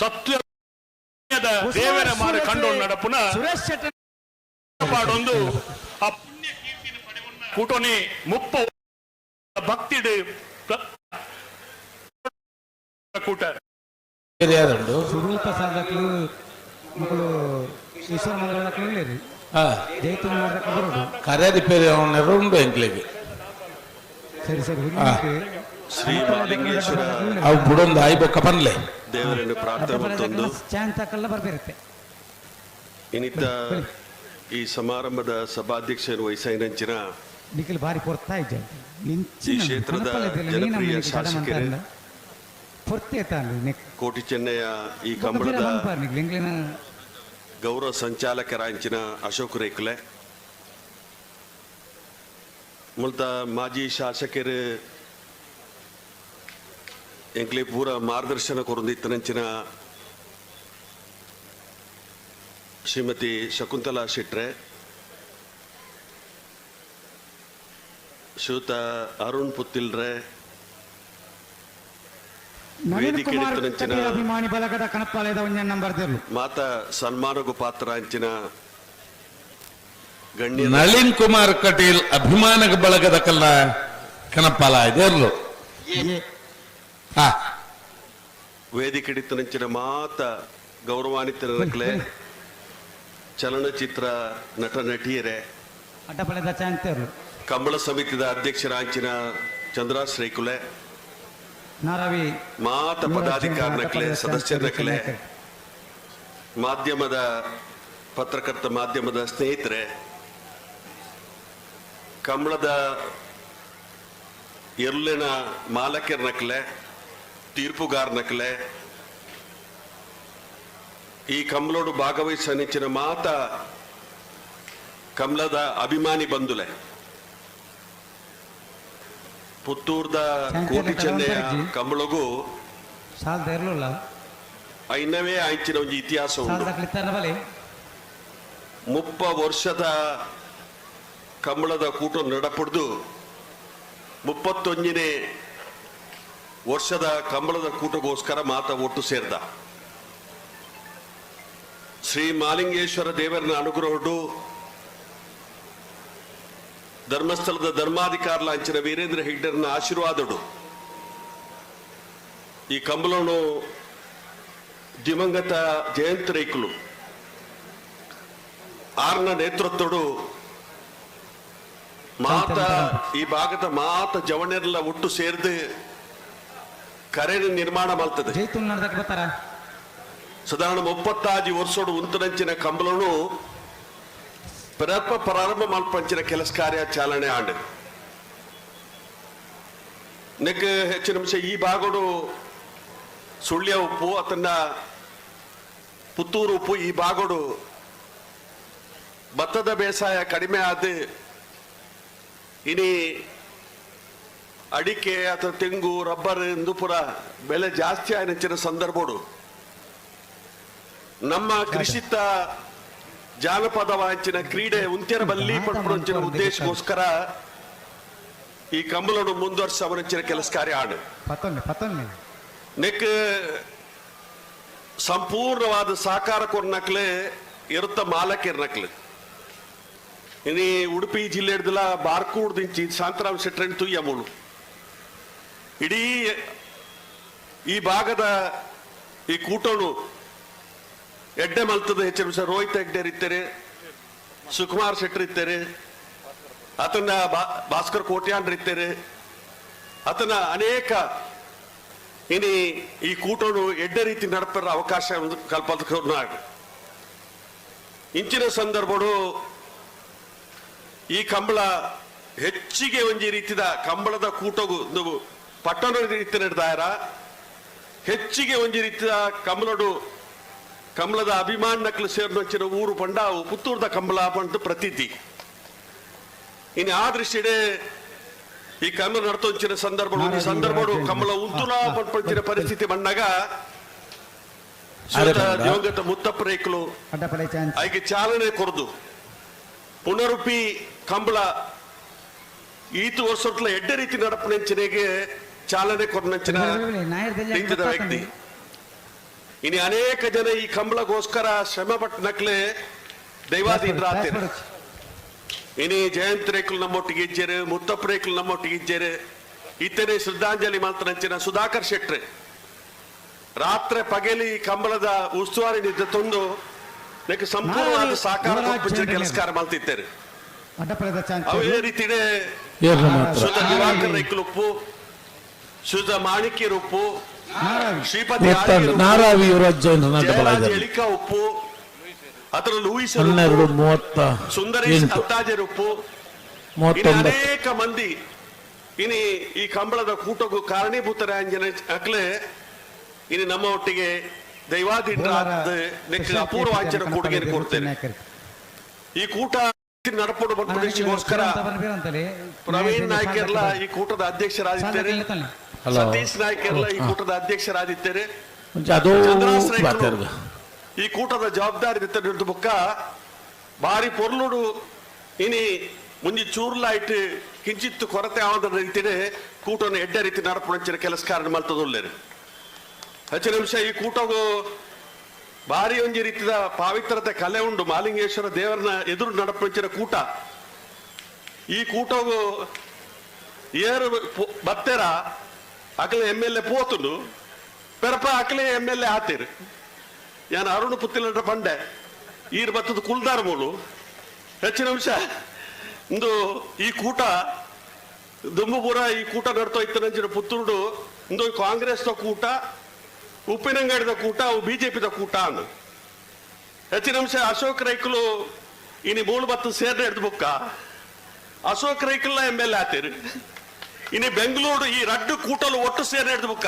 ಸತ್ಯದ ದೇವರ ಮಾರ ಕಂಡು ನಡಪುನ ಸುರೇಶ್ ಶೆಟ್ಟಿ ಪಾಡೊಂದು ಆ ಪುಣ್ಯ ಕೀರ್ತಿನ ಪಡೆವನ್ನ ಕೂಟೋನೆ ಮುಪ್ಪ ಭಕ್ತಿಡು ಕೂಟ ಏರಿಯಾದುಂಡು ಸ್ವರೂಪ ಸಾಧಕರು ಮಕ್ಕಳು ಈಶ್ವರ ಮಂಗಳದಕ್ಕೂ ಇಲ್ಲೇರಿ ಆ, ಜೈತೂರು ಮಾಡ್ದಕ್ಕ ಬರೋದು ಕರೆ ರಿಪೇರಿ ಅವನೆರು ಉಂಡು ಎಂಕ್ಲಿಗೆ ಸರಿ ಸರಿ ಶ್ರೀ ಮಹಾಲಿಂಗೇಶ್ವರ ಅವು ಬುಡೊಂದು ಆಯ್ ಬೊಕ್ಕ ಪನ್ಲೆ ದೇವರನ್ನು ಪ್ರಾರ್ಥನೆ ಮತ್ತೊಂದು. ಬರ್ಬಿರುತ್ತೆ. ಈ ಸಮಾರಂಭದ ಸಭಾಧ್ಯಕ್ಷರು ವಹಿಸಿನಂಚಿನ ನಿಖಿಲ್ ಬಾರಿ ಕೊಡ್ತಾ ಇದ್ದೆ. ಈ ಕ್ಷೇತ್ರದ ಜನಪ್ರಿಯ ಶಾಸಕರೇ. ಕೋಟಿ ಚೆನ್ನಯ್ಯ ಈ ಕಂಬಳದ ಗೌರವ ಗೌರವ ಸಂಚಾಲಕರಾಂಚಿನ ಅಶೋಕ್ ರೇಖಲೆ. ಮುಲ್ತ ಮಾಜಿ ಶಾಸಕರು ಎಂಕ್ಲೆ ಪೂರ ಮಾರ್ಗದರ್ಶನ ಕೊರೊಂದಿತ್ತನಂಚಿನ ಶ್ರೀಮತಿ ಶಕುಂತಲಾ ಶೆಟ್ರೆ ಶ್ರೀಯುತ ಅರುಣ್ ಪುತ್ತಿಲ್ರೆ ವೇದಿಕೆ ಅಭಿಮಾನಿ ಬಲಗದ ಕಣಪಾಲಯದ ಒಂಜ ನಂಬರ್ ತೆರಳು ಮಾತ ಸನ್ಮಾನಗೂ ಪಾತ್ರ ಅಂಚಿನ ಗಣ್ಯ ನಳಿನ್ ಕುಮಾರ್ ಕಟೀಲ್ ಅಭಿಮಾನಕ ಬಳಗದ ಕಲ್ಲ ಕನಪಾಲ ಇದೆರ್ಲು ಹಾ. ನಂಚಿನ ಮಾತ ಗೌರವಾನ್ವಿತರಕ್ಲೆ ಚಲನಚಿತ್ರ ನಟ ನಟಿಯರೇ. ಕಂಬಳ ಸಮಿತಿದ ಅಧ್ಯಕ್ಷರಾಂಚಿನ ಮಾತ ರೈಕುಲೆ ನಾರವಿ ಮಾತ ಪದಾಧಿಕಾರನಕ್ಲೆ ಸದಸ್ಯರನಕ್ಲೆ. ಮಾಧ್ಯಮದ ಪತ್ರಕರ್ತ ಮಾಧ್ಯಮದ ಸ್ನೇಹಿತರೆ. ಕಂಬಳದ ಎರ್ಲಿನ ಮಾಲಕರ್ನಕ್ಲೆ ತೀರ್ಪುಗಾರನಕ್ಲೆ. ಈ ಕಂಬಳೋಡು ಭಾಗವಹಿಸನಿಚ್ಚಿನ ಮಾತ ಕಮಲದ ಅಭಿಮಾನಿ ಬಂಧುಲೆ. ಪುತ್ತೂರ್ದ ಕೋಟಿ ಚೆನ್ನೆಯ ಕಮಲಗೂ ಐನವೇ ಆಯ್ಚಿನ ಒಂದು ಇತಿಹಾಸ ಮುಪ್ಪ ವರ್ಷದ ಕಂಬಳದ ಕೂಟ ನಡಪಡ್ದು ಮುಪ್ಪತ್ತೊಂಜನೇ ವರ್ಷದ ಕಂಬಳದ ಕೂಟಗೋಸ್ಕರ ಮಾತ ಒಟ್ಟು ಸೇರ್ದ. ಶ್ರೀ ಮಾಲಿಂಗೇಶ್ವರ ದೇವರನ ಅನುಗ್ರಹಡು ಧರ್ಮಸ್ಥಳದ ಧರ್ಮಾಧಿಕಾರ ಅಂಚಿನ ವೀರೇಂದ್ರ ಹೆಗ್ಡರ್ನ ಆಶೀರ್ವಾದಡು. ಈ ಕಂಬಳನು ದಿವಂಗತ ಜಯಂತ ರೈಕುಲು ಆರ್ನ ನೇತೃತ್ವಡು ಮಾತ ಈ ಭಾಗದ ಮಾತ ಜವಣರೆಲ್ಲ ಒಟ್ಟು ಸೇರ್ದು ಕರೆನ ನಿರ್ಮಾಣ ಮಾಡ್ತದೆ. ಜೈತೂನ್ ನಡ್ದಕ್ಕೆ ಬರ್ತಾರ? ಸಾಧಾರಣ ಮುಪ್ಪತ್ತಾಜಿ ವರ್ಷೋಡು ಉಂತನಂಚಿನ ಕಂಬಲನು ಪ್ರಪ ಪ್ರಾರಂಭ ಮಲ್ಪಂಚಿನ ಕೆಲಸ ಕಾರ್ಯ ಚಾಲನೆ ಆಂಡ್. ನೆಕ್ ಹೆಚ್ಚಿನ ಅಂಶ ಈ ಭಾಗಡು ಸುಳ್ಯ ಉಪ್ಪು ಅತನ್ನ ಪುತ್ತೂರು ಉಪ್ಪು ಈ ಭಾಗಡು ಭತ್ತದ ಬೇಸಾಯ ಕಡಿಮೆ ಆದ. ಇನಿ ಅಡಿಕೆ ಅಥವಾ ತೆಂಗು ರಬ್ಬರ್ ಎಂದು ಪುರ ಬೆಲೆ ಜಾಸ್ತಿ ಆಯ್ನಂಚಿನ ಸಂದರ್ಭಡು ನಮ್ಮ ಕೃಷಿತ ಜಾನಪದ ವಾಂಚಿನ ಕ್ರೀಡೆ ಉಂತ್ಯರ ಬಲ್ಲಿ ಪಡ್ಪುಂಚಿನ ಉದ್ದೇಶಕ್ಕೋಸ್ಕರ ಈ ಕಂಬಲನು ಮುಂದುವರ್ಸ ಅವರಂಚಿನ ಕೆಲಸ ಕಾರ್ಯ ಆಡು. ನೆಕ್ ಸಂಪೂರ್ಣವಾದ ಸಾಕಾರ ಕೊರ್ನಕ್ಲೆ ಇರುತ್ತ ಮಾಲಕಿರ್ನಕ್ಲೆ ಇನಿ ಉಡುಪಿ ಜಿಲ್ಲೆ ಹಿಡ್ದಲ್ಲ ಬಾರ್ಕೂಡ್ ದಿಂಚಿ ಶಾಂತರಾಮ್ ಶೆಟ್ರನ್ ತುಯ್ಯ ಮುಳು. ಇಡೀ ಈ ಭಾಗದ ಈ ಕೂಟೋನು ಎಡ್ಡೆ ಮಲ್ತದ. ಎಚ್ ಎಂ ಸರ್, ರೋಹಿತ್ ಹೆಗ್ಡೇರ್ ಸುಕುಮಾರ್ ಶೆಟ್ಟರ್ ಇದ್ದಾರೆ ಆತನ ಭಾಸ್ಕರ್ ಕೋಟ್ಯಾಂಡ್ರ್ ಇದ್ದಾರೆ ಆತನ ಅನೇಕ ಇನಿ ಈ ಕೂಟೋಣು ಎಡ್ಡೆ ರೀತಿ ನಡಪರ ಅವಕಾಶ ಒಂದು ಕಲ್ಪದ ಇಂಚಿನ ಸಂದರ್ಭಡು ಈ ಕಂಬಳ ಹೆಚ್ಚಿಗೆ ಒಂಜಿ ರೀತಿದ ಕಂಬಳದ ಕೂಟಗು ಪಟ್ಟಣ ರೀತಿ ನಡೆದಾರ ಹೆಚ್ಚಿಗೆ ಒಂಜಿ ರೀತಿಯ ಕಮಲಡು ಕಮಲದ ಅಭಿಮಾನಕ್ಲು ಸೇರ್ನೊಂಚಿನ ಊರು ಪಂಡ ಅವು ಪುತ್ತೂರ್ದ ಕಮಲ ಪಂಡ ಪ್ರತೀತಿ. ಇನ್ನು ಆ ದೃಷ್ಟಿಡೆ ಈ ಕಮಲ ನಡ್ತೊಂಚಿನ ಸಂದರ್ಭ ಈ ಸಂದರ್ಭಡು ಕಮಲ ಉಂತುಲ ಪಂಚಿನ ಪರಿಸ್ಥಿತಿ ಬಂದಾಗ. ದಿವಂಗತ ಮುತ್ತಪ್ಪ ರೇಖಲು ಐಗೆ ಚಾಲನೆ ಕೊರದು ಪುನರುಪಿ ಕಂಬಳ ಈತು ವರ್ಷ ಎಡ್ಡೆ ರೀತಿ ನಡಪನೆಂಚಿನೆಗೆ ಚಾಲನೆ ಕೊರನಂಚಿನ ನಿಂತಿದ ವ್ಯಕ್ತಿ. ಇನ್ನು ಅನೇಕ ಜನ ಈ ಕಂಬಳಗೋಸ್ಕರ ಶ್ರಮ ಪಟ್ಟನಕ್ಲೆ ದೈವಾಧೀನರ ಆತೇನೆ ಇನಿ ಜಯಂತ್ ರೇಖಲು ನಮ್ಮೊಟ್ಟಿಗೆ ಇಜ್ಜೇರು ಮುತ್ತಪ್ಪ ರೇಖಲು ನಮ್ಮೊಟ್ಟಿಗೆ ಇಜ್ಜೇರು ಇತರೆ ಶ್ರದ್ಧಾಂಜಲಿ ಮಂತ್ರನಂಚಿನ ಸುಧಾಕರ್ ಶೆಟ್ರೆ. ರಾತ್ರಿ ಪಗೆಲಿ ಈ ಕಂಬಳದ ಉಸ್ತುವಾರಿ ನಿದ್ದೆ ತಂದು ನೆಕ್ ಸಂಪೂರ್ಣ ಸಾಕಾರ ಕೆಲಸಕಾರ ಚಾನ್ಸ್ ಅವೇ ರೀತಿಯೇ ಸುಧಾಕರ್ ರೇಖಲು ಉಪ್ಪು. ಸುಧ ಮಾಣಿಕ್ಯರು ಉಪ್ಪು ಶ್ರೀಪತಿ ನಾರಾವಿ ಯುವರಾಜ್ ಎಳಿಕಾ ಉಪ್ಪು ಅದರ ಲೂಯಿಸ್ ಹನ್ನೆರಡು ಮೂವತ್ತ ಸುಂದರೇಶ್ ಎಂಟು. ಅತ್ತಾಜರ್ ಉಪ್ಪು. ಅನೇಕ ಮಂದಿ ಇನಿ ಈ ಕಂಬಳದ ಕೂಟಕ್ಕೂ ಕಾರಣೀಭೂತರ ಅಂಜನ ಅಕ್ಲೆ ಇನ್ನು ನಮ್ಮ ಒಟ್ಟಿಗೆ ದೈವಾಧೀನ ನೆಕ್ ಅಪೂರ್ವ ಆಚರಣೆ ಕೊಡುಗೆ ಕೊಡ್ತೇನೆ. ಈ ಕೂಟ ನಡಪಡು ಪ್ರದೇಶಗೋಸ್ಕರ ಪ್ರವೀಣ್ ನಾಯ್ಕರ್ಲ ಈ ಕೂಟದ ಅಧ್ಯಕ್ಷರಾಗಿದ್ದಾರೆ. ಹಲೋ. ನಾಯ್ಕ ಎಲ್ಲ ಈ ಕೂಟದ ಅದೋ ಚಂದ್ರಾಸ್ ಈ ಕೂಟದ ಜವಾಬ್ದಾರಿ ಹಿಡಿದ ಬುಕ್ಕ ಬಾರಿ ಪೊರ್ಲುಡು ಇನಿ ಮುಂಜಿ ಚೂರ್ಲಾಯ್ಟ್ ಕಿಂಚಿತ್ತು ಕೊರತೆ ಆವದ ರೀತಿನೇ ಕೂಟವನ್ನು ಎಡ್ಡ ರೀತಿ ನಡಪಡಿಸಿದ ಕೆಲಸ ಕಾರಣ ಮಲ್ತದೊಳ್ಳೇರು ಹೆಚ್ಚು ನಿಮಿಷ ಈ ಕೂಟವು ಭಾರಿ ಒಂಜಿ ರೀತಿಯ ಪಾವಿತ್ರತೆ ಕಲೆ ಉಂಡು ಮಾಲಿಂಗೇಶ್ವರ ದೇವರನ್ನ ಎದುರು ನಡಪಡಿಸಿದ ಕೂಟ. ಈ ಕೂಟವು ಏರು ಬತ್ತೆರ ಅಕಲೆ ಎಂ ಎಲ್ ಎ ಪೋತುಂಡು ಪೆರಪ ಅಕಲೆ ಎಂ ಎಲ್ ಎ ಆತೇರು. ಯಾನ ಅರುಣ್ ಪುತ್ತಿಲಟ ಪಂಡೆ. ಈರ್ ಬತ್ತದ ಕುಲ್ದಾರ್ ಮೂಲು ಹೆಚ್ಚಿನ ಅಂಶ, ಇಂದು ಈ ಕೂಟ ದುಂಬುಪುರ ಈ ಕೂಟ ನಡ್ತೋ ಇತ್ತನಂಚಿನ ಪುತ್ತೂರು ಇಂದು ಕಾಂಗ್ರೆಸ್ ಕೂಟ, ಉಪ್ಪಿನಂಗಡಿದ ಕೂಟ ಬಿಜೆಪಿದ ಕೂಟ ಅಂದು. ಹೆಚ್ಚಿನ ಅಂಶ, ಅಶೋಕ್ ರೈಕ್ಲು ಇನಿ ಮೂಲ ಬತ್ತು ಸೇರ್ನ ಹಿಡ್ದು ಬುಕ್ಕ. ಅಶೋಕ್ ರೈಕಲ್ನ ಎಂ ಎಲ್ ಎ ಆತೇರು. ಇನ್ನು ಬೆಂಗಳೂರು ಈ ರಡ್ಡು ಕೂಟಲು ಒಟ್ಟು ಸೇರಿ ಮುಖ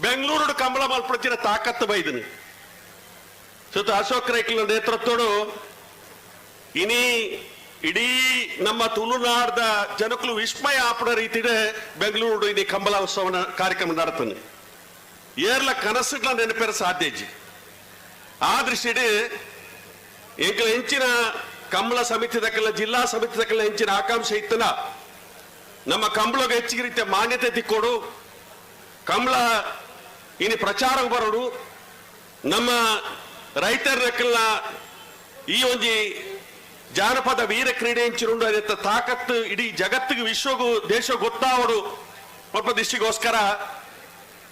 ಬೆಂಗಳೂರು ಕಂಬಳ ಮಲ್ಪಡಿನ ತಾಕತ್ತು ಬೈದನು ಸುತ್ತ ಅಶೋಕ್ ರೈಕಲ್ ನೇತೃತ್ವಡು ಇನಿ ಇಡೀ ನಮ್ಮ ತುಳುನಾಡದ ಜನಕಲು ವಿಸ್ಮಯ ಆಪಡ ರೀತಿ ಬೆಂಗಳೂರು ಇನಿ ಕಂಬಳ ಉತ್ಸವನ ಕಾರ್ಯಕ್ರಮ ನಡತಾನೆ. ಏರ್ಲ ಕನಸುಗಳ ನೆನಪೇರ ಸಾಧ್ಯಜಿ ದೃಷ್ಟಿ ಎಂಕಲ ಹೆಂಚಿನ ಕಂಬಳ ಸಮಿತಿ ದಕ್ಕಲ್ಲ ಜಿಲ್ಲಾ ಸಮಿತಿ ದಕ್ಕಲ್ಲ ಹೆಂಚಿನ ಆಕಾಂಕ್ಷೆ ಇತ್ತಲ್ಲ ನಮ್ಮ ಕಂಬಳಗೆ ಹೆಚ್ಚಿಗೆ ರೀತಿಯ ಮಾನ್ಯತೆ ತಿಕ್ಕೋಡು. ಕಂಬಳ ಇನಿ ಪ್ರಚಾರಕ್ಕೆ ಬರೋಡು. ನಮ್ಮ ರೈತರ ಲೆಕ್ಕಲ್ಲ ಈ ಒಂದು ಜಾನಪದ ವೀರ ಕ್ರೀಡೆ ಹೆಂಚಿರುಂಡು ಅದೆತ್ತ ತಾಕತ್ತು ಇಡೀ ಜಗತ್ತಿಗೆ ವಿಶ್ವಗೂ ದೇಶ ಗೊತ್ತಾವಡು ಸ್ವಲ್ಪ ದೃಷ್ಟಿಗೋಸ್ಕರ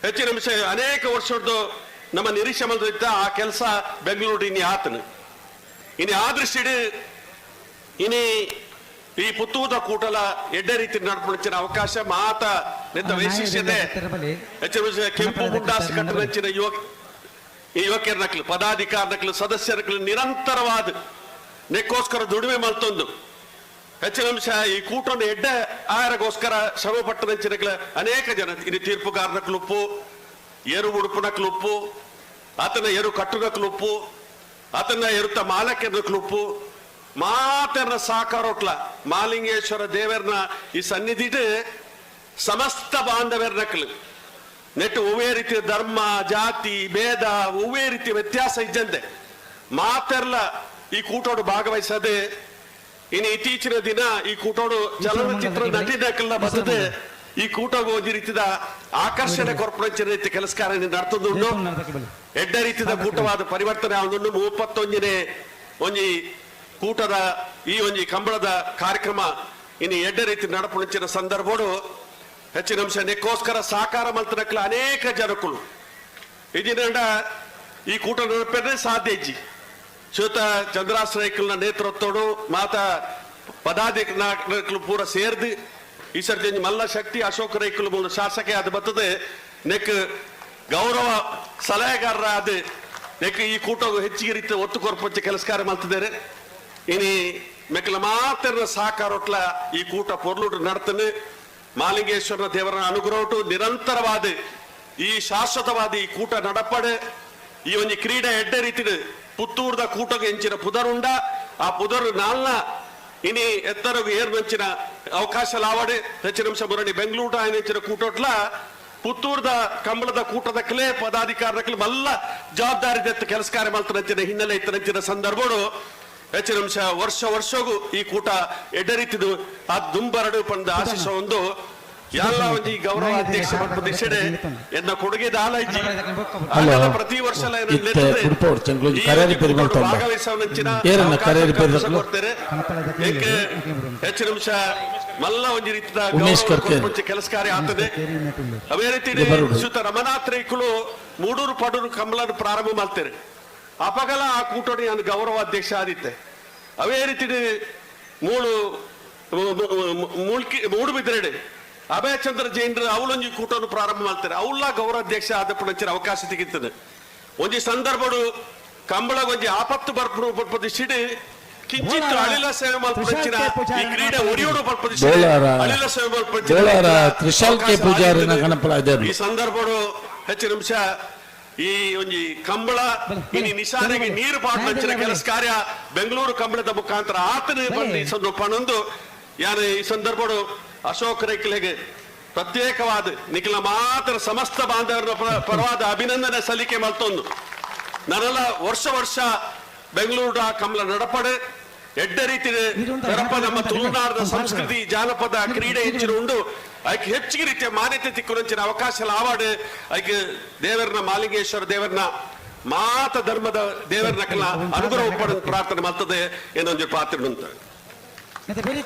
ಹೆಚ್ಚಿನ ವಿಷಯ ಅನೇಕ ವರ್ಷದ್ದು ನಮ್ಮ ನಿರೀಕ್ಷೆ ಮಂದಿದ್ದ ಆ ಕೆಲಸ ಬೆಂಗಳೂರು ಇನ್ನು ಆತನು. ಇನಿ ಆ ದೃಷ್ಟಿ ಇನಿ ಈ ಪುತ್ತೂದ ಕೂಟಲ ಎಡ್ಡೆ ರೀತಿ ನಡ್ಪಡಿಸಿನ ಅವಕಾಶ ಮಾತ ನಿಂತ ವೈಶಿಷ್ಟ್ಯತೆ. ಕೆಂಪು ಗುಂಡಾಸ್ ಕಟ್ಟದಂಚಿನ ಯುವಕ ಈ ಯುವಕರ ನಕ್ಲು ಪದಾಧಿಕಾರ ನಕ್ಲು ಸದಸ್ಯರ ನಕ್ಲು ನಿರಂತರವಾದ ನೆಕ್ಕೋಸ್ಕರ ದುಡಿಮೆ ಮಲ್ತೊಂದು. ಹೆಚ್ಚಿನ ಅಂಶ ಈ ಕೂಟವನ್ನು ಎಡ್ಡ ಆಯರಗೋಸ್ಕರ ಶ್ರಮ ಪಟ್ಟದಂಚಿನ ಅನೇಕ ಜನ ಇದು ಕ್ಲುಪ್ಪು ಏರು ಉಡುಪುನ ಕ್ಲುಪ್ಪು ಆತನ ಏರು ಕಟ್ಟುನ ಕ್ಲುಪ್ಪು ಆತನ ಎರುತ್ತ ಮಾಲಕ್ಯನ ಮಾತನ ಸಾಕಾರೋಟ್ಲ ಮಾಲಿಂಗೇಶ್ವರ ದೇವರನ ಈ ಸನ್ನಿಧಿಟ್ ಸಮಸ್ತ ಬಾಂಧವ್ಯರ ನಕಲು. ನೆಟ್ಟು ಒವ್ವೇ ರೀತಿಯ ಧರ್ಮ ಜಾತಿ ಭೇದ ಒವ್ವೇ ರೀತಿಯ ವ್ಯತ್ಯಾಸ ಇದ್ದಂತೆ. ಮಾತೆರ್ಲ ಈ ಕೂಟೋಡು ಭಾಗವಹಿಸದೆ ಇನ್ನು ಇತ್ತೀಚಿನ ದಿನ ಈ ಕೂಟೋಡು ಚಲನಚಿತ್ರ ನಟಿದಕ್ಕೆಲ್ಲ ಬಸದೆ ಈ ಕೂಟೋಗ ಒಂದು ರೀತಿಯ ಆಕರ್ಷಣೆ ಕೊರಪಡಿಸಿದ ರೀತಿ ಕೆಲಸ ಕಾರ್ಯ ನಡ್ತದುಂಡು ಎಡ್ಡ ರೀತಿಯ ಕೂಟವಾದ ಪರಿವರ್ತನೆ ಆಗುಂಡು ಮೂವತ್ತೊಂದನೇ ಒಂಜಿ ಕೂಟದ ಈ ಒಂಜಿ ಕಂಬಳದ ಕಾರ್ಯಕ್ರಮ ಇನ್ನು ಎಡ್ಡ ರೀತಿ ನಡಪುಣಿಚಿನ ಸಂದರ್ಭಡು ಹೆಚ್ಚಿನ ಅಂಶ ನೆಕ್ಕೋಸ್ಕರ ಸಾಕಾರ ಮಂತ್ರಕ್ಕೆ ಅನೇಕ ಜನಕುಳು ಇದನ್ನ ಈ ಕೂಟ ನಡಪೇ ಸಾಧ್ಯ ಇಜ್ಜಿ. ಶ್ವೇತ ಚಂದ್ರಾಶ್ರಯಕಲ್ನ ನೇತೃತ್ವಡು ಮಾತ ಪದಾಧಿಕಾರಿಗಳು ಪೂರ ಸೇರ್ದು ಈ ಸರ್ತಿ ಮಲ್ಲ ಶಕ್ತಿ ಅಶೋಕ್ ರೈಕಲ್ ಮೂಲ ಶಾಸಕ ಅದು ಬರ್ತದೆ. ನೆಕ್ ಗೌರವ ಸಲಹೆಗಾರರ ಅದು ನೆಕ್ ಈ ಕೂಟ ಹೆಚ್ಚಿಗೆ ರೀತಿ ಒತ್ತು ಕೊರಪಂಚ ಕೆಲಸ ಕಾರ್ಯ ಮಾಡ್ತಿದ್ದಾರೆ ಇನಿ ಮೆಕ್ಕಲ ಮಾತ್ರ ಸಾಕಾರೊಟ್ಲ ಈ ಕೂಟ ಪೊರ್ಲುಡು ನಡ್ತನು. ಮಾಲಿಂಗೇಶ್ವರ ದೇವರ ಅನುಗ್ರಹಟು ನಿರಂತರವಾದ. ಈ ಶಾಶ್ವತವಾದ ಈ ಕೂಟ ನಡಪಡೆ. ಈ ಒಂದು ಕ್ರೀಡೆ ಎಡ್ಡೆ ರೀತಿ ಪುತ್ತೂರ್ದ ಕೂಟಕ್ಕೆ ಎಂಚಿನ ಪುದರುಂಡ ಆ ಪುದರ್ ನಾಲ್ನ ಇನಿ ಎತ್ತರ ಏರ್ ಮಂಚಿನ ಅವಕಾಶ ಲಾವಡೆ ಹೆಚ್ಚಿನಂಶ ಬೆಂಗಳೂರು ಬೆಂಗಳೂಟ ಆಯ್ನೆಂಚಿನ ಕೂಟೊಟ್ಲ ಪುತ್ತೂರ್ದ ಕಂಬಳದ ಕೂಟದ ಕಲೆ ಪದಾಧಿಕಾರಕ್ಲೆ ಮಲ್ಲ ಜವಾಬ್ದಾರಿ ಕೆಲಸ ಕಾರ್ಯ ಮಾಡ್ತಾರೆ ಹಿನ್ನೆಲೆ ಇತ್ತರಂತಿನ ಸಂದರ್ಭಗಳು ಹೆಚ್ಚಿನ ಅಂಶ ವರ್ಷ ವರ್ಷಗೂ ಈ ಕೂಟ ಎಡರಿತಿದ್ದು ಆ ದುಂಬರಡು ಪಂದ ಆಶಿಸ ಒಂದು ಎಲ್ಲ ಒಂಜಿ ಗೌರವ ಅಧ್ಯಕ್ಷ ಪ್ರತಿಷ್ಠೆ ಎನ್ನ ಕೊಡುಗೆ ಹಲೋ. ಪ್ರತಿ ವರ್ಷ ಇತ್ತೆ ಉಡುಪೋಡು ಚೆಂಗ್ಲೂಜಿ ಕರೇರಿ ಪೆರಿಮಲ್ ತೊಂಬ. ಏರನ್ನ ಕರೇರಿ ಪೆರಿಮಲ್ ಕೊಡ್ತಾರೆ ಏಕೆ? ಹೆಚ್ಚು ನಿಮಿಷ ಮಲ್ಲ ಒಂದು ರೀತಿಯ ಗೌರವ ಕೆಲಸ ಕಾರ್ಯ ಆಗ್ತದೆ. ಅವೇ ರೀತಿ ಸುತ ರಮನಾಥ್ ರೈಕುಲು ಮೂಡೂರು ಪಡೂರು ಕಂಬಳನ್ನು ಪ್ರಾರಂಭ ಮಾಡ್ತಾರೆ ಅಪಗಲ ಆ ಕೂಟೋಡಿ ನಾನು ಗೌರವ ಅಧ್ಯಕ್ಷ ಆದಿತ್ತೆ ಅವೇ ರೀತಿ ಮೂಳು ಮೂಳ್ಕಿ ಮೂಡು ಬಿದ್ರೆಡೆ ಅಭಯಚಂದ್ರ ಜೈನ್ರ ಅವಳೊಂಜಿ ಕೂಟವನ್ನು ಪ್ರಾರಂಭ ಮಾಡ್ತಾರೆ. ಅವಳ ಗೌರವ ಅಧ್ಯಕ್ಷ ಆದಪ್ಪನಂಚಿನ ಅವಕಾಶ ತೆಗಿತದೆ ಒಂಜಿ ಸಂದರ್ಭಡು ಕಂಬಳ ಒಂಜಿ ಆಪತ್ತು ಬರ್ಪು ಬರ್ಪದು ಸಿಡಿ ಕಿಂಚಿತ್ತು ಅಳಿಲ ಸೇವೆ ಮಲ್ಪಂಚಿನ ಈ ಕ್ರೀಡೆ ಒಡಿಯೋಡು ಬರ್ಪದು ಅಳಿಲ ಸೇವೆ ಮಲ್ಪಂಚಿನ. ಈ ಸಂದರ್ಭಡು ಹೆಚ್ಚು ನಿಮಿಷ ಈ ಒಂಜಿ ಕಂಬಳ ಇನಿ ನಿಶಾನೆಗೆ ನೀರು ಪಾಡ್ನಂಚಿನ ಕೆಲಸ ಕಾರ್ಯ ಬೆಂಗಳೂರು ಕಂಬಳದ ಮುಖಾಂತರ ಆತನ ಬಂದು ಸಂದರ್ಭನೊಂದು ಯಾರು ಈ ಸಂದರ್ಭಡು ಅಶೋಕ್ ರೈಕ್ಲೆಗೆ ಪ್ರತ್ಯೇಕವಾದ ನಿಖಿಲ ಮಾತ್ರ ಸಮಸ್ತ ಬಾಂಧವರ ಪರ- ಪರವಾದ ಅಭಿನಂದನೆ ಸಲ್ಲಿಕೆ ಮಲ್ತೊಂದು ನನ್ನೆಲ್ಲ ವರ್ಷ ವರ್ಷ ಬೆಂಗಳೂರು ಕಂಬಳ ನಡಪಡೆ. ಎಡ್ಡ ರೀತಿ ನಮ್ಮ ತುಳುನಾಡದ ಸಂಸ್ಕೃತಿ ಜಾನಪದ ಕ್ರೀಡೆ ಹೆಚ್ಚಿನ ಉಂಡು ಅದಕ್ಕೆ ಹೆಚ್ಚಿಗೆ ರೀತಿಯ ಮಾನ್ಯತೆ ತಿಕ್ಕುರಂಚಿನ ಅವಕಾಶ ಆವಾಡು ಅದಕ್ಕೆ ದೇವರನ್ನ ಮಾಲಿಂಗೇಶ್ವರ ದೇವರನ್ನ ಮಾತ ಧರ್ಮದ ದೇವರನ್ನ ಅನುಗ್ರಹ ಪಡೆದು ಪ್ರಾರ್ಥನೆ ಮಾಡ್ತದೆ ಏನೊಂದು ಪಾತ್ರ ಉಂಟು. ಬೇರೆ